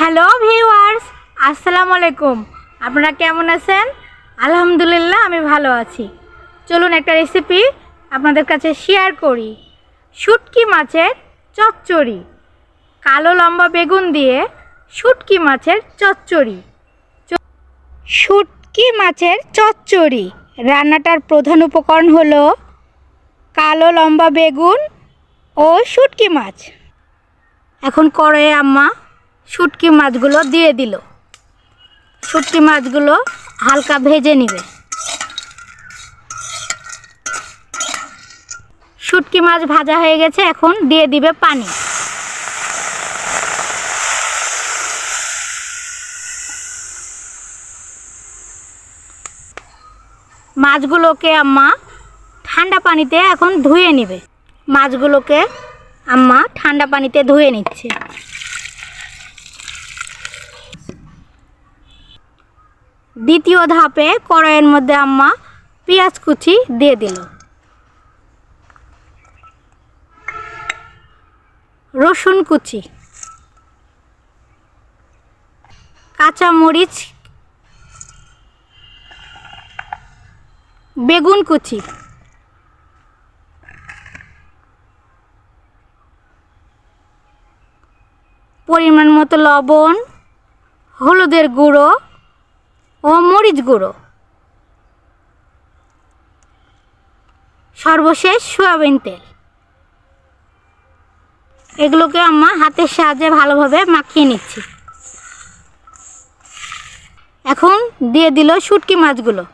Hello viewers আসসালামু আলাইকুম আপনারা কেমন আছেন? আলহামদুলিল্লাহ, আমি ভালো আছি। চলুন একটা রেসিপি আপনাদের কাছে শেয়ার করি। শুটকি মাছের চচ্চড়ি। কালো লম্বা বেগুন দিয়ে শুটকি মাছের চচ্চড়ি। শুটকি মাছের চচ্চড়ি। রান্নাটার প্রধান উপকরণ হলো কালো লম্বা বেগুন ও শুটকি মাছ। এখন কড়াইয়ে আম্মা শুটকি মাছগুলো দিয়ে দিল। শুটকি মাছগুলো হালকা ভেজে নিবে। শুটকি মাছ ভাজা হয়ে গেছে, এখন দিয়ে দিবে পানি। মাছগুলোকে আম্মা ঠান্ডা পানিতে এখন ধুয়ে নেবে। মাছগুলোকে আম্মা ঠান্ডা পানিতে ধুয়ে নিচ্ছে। দ্বিতীয় ধাপে কড়াইয়ের মধ্যে আম্মা পেঁয়াজ কুচি দিয়ে দিল। রসুন কুচি। কাঁচা মরিচ বেগুন কুচি। পরিমাণ মতো লবণ, হলুদের গুঁড়ো। ও মরিচ গুঁড়ো। সর্বশেষ সয়াবিন তেল। এগুলোকে আম্মা হাতের সাহায্যে ভালোভাবে মাখিয়ে নিচ্ছি। এখন দিয়ে দিল শুটকি মাছগুলো।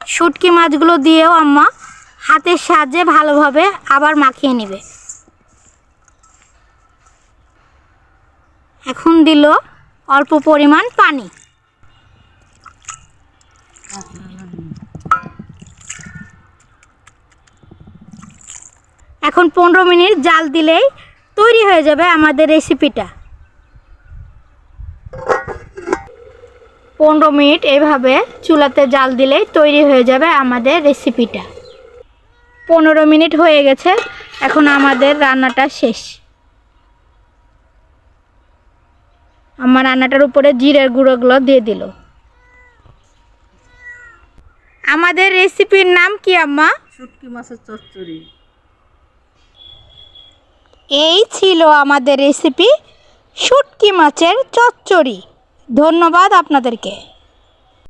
শুটকি মাছগুলো দিয়েও আম্মা হাতের সাহায্যে ভালোভাবে আবার মাখিয়ে নেবে। এখন দিল অল্প পরিমাণ পানি। এখন পনেরো মিনিট জাল দিলেই তৈরি হয়ে যাবে আমাদের রেসিপিটা পনেরো মিনিট এভাবে চুলাতে জাল দিলেই তৈরি হয়ে যাবে আমাদের রেসিপিটা পনেরো মিনিট হয়ে গেছে, এখন আমাদের রান্নাটা শেষ। আমার রান্নাটার উপরে জিরের গুঁড়োগুলো দিয়ে দিল। আমাদের রেসিপির নাম কি আম্মা? শুটকি মাছের চচ্চড়ি। এই ছিল আমাদের রেসিপি শুটকি মাছের চচ্চড়ি। ধন্যবাদ আপনাদেরকে।